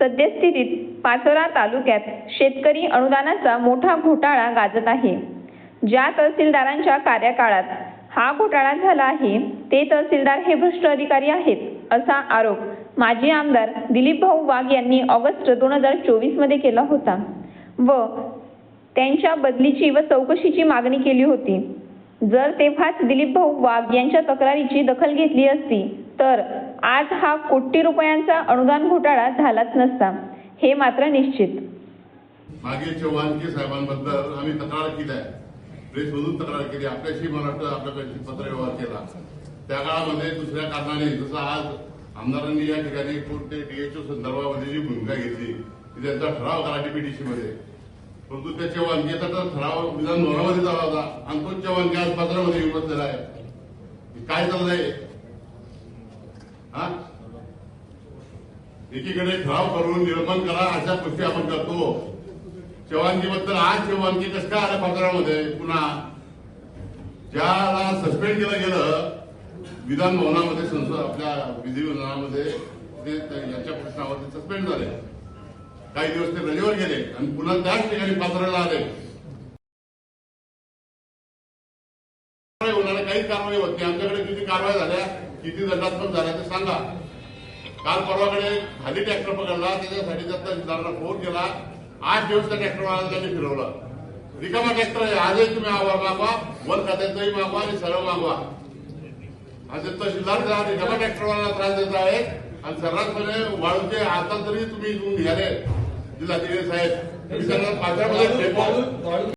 सद्यस्थितीत पाचोरा तालुक्यात शेतकरी अनुदानाचा मोठा घोटाळा गाजत आहे. ज्या तहसीलदारांच्या कार्यकाळात हा घोटाळा झाला आहे ते तहसीलदार हे भ्रष्ट अधिकारी आहेत असा आरोप माजी आमदार दिलीप भाऊ वाघ यांनी ऑगस्ट दोन हजार चोवीसमध्ये केला होता व त्यांच्या बदलीची व चौकशीची मागणी केली होती. जर तेव्हाच दिलीप भाऊ वाघ यांच्या तक्रारीची दखल घेतली असती तर आज हा कोटी रुपयांचा अनुदान घोटाळा झालाच नसता. हे मात्र निश्चित. मागे चव्हाणके साहेबांबद्दल आम्ही तक्रार केली आहे. प्रेसमधून तक्रार केली आपल्याशी महाराष्ट्र आपल्याकडे पत्रव्यवहार केला. त्या काळामध्ये दुसऱ्या कारणाने जसं आज आमदारांनी या ठिकाणी कोणते डीएचओ संदर्भामध्ये जी भूमिका घेतली ती त्यांचा ठराव करा डीपीडीसी मध्ये. परंतु त्या चव्हाणकेचा तर ठराव विधान झाला होता. आणि तो चव्हाणके आज पत्रामध्ये येऊन आहे. काय चाललंय हा एकीकडे ठराव करून निर्माण करा अशा गोष्टी आपण करतो. शेवांगीबद्दल आज शेवांगी कसं काय आलं पत्रामध्ये पुन्हा ज्याला सस्पेंड केलं गेलं विधान भवनामध्ये संसद आपल्या विधिविधानामध्ये ते ते प्रश्नावरती सस्पेंड झाले. काही दिवस ते रजेवर गेले आणि पुन्हा त्याच ठिकाणी पात्राला आले. कारवाई होणार काही कारवाई होत नाही. आमच्याकडे किती कारवाई झाल्या किती दंडात्मक झाल्या ते सांगा. काल परवाकडे खाली ट्रॅक्टर पकडला त्याच्यासाठी त्या तहसीलदारांना फोन केला. आठ दिवस त्या ट्रॅक्टरवाल्याला त्यांनी फिरवलं. रिकामा ट्रॅक्टर आहे आजही तुम्ही आवाज मागवा वन खात्याचंही मागवा आणि सरळ मागवा. असे तहसीलदार रिकामा ट्रॅक्टरवाल्याला त्रास देत आहेत आणि सर्रासपणे वाळूचे आता तरी तुम्ही घ्याले जिल्हाधिकारी साहेब पात्रामध्ये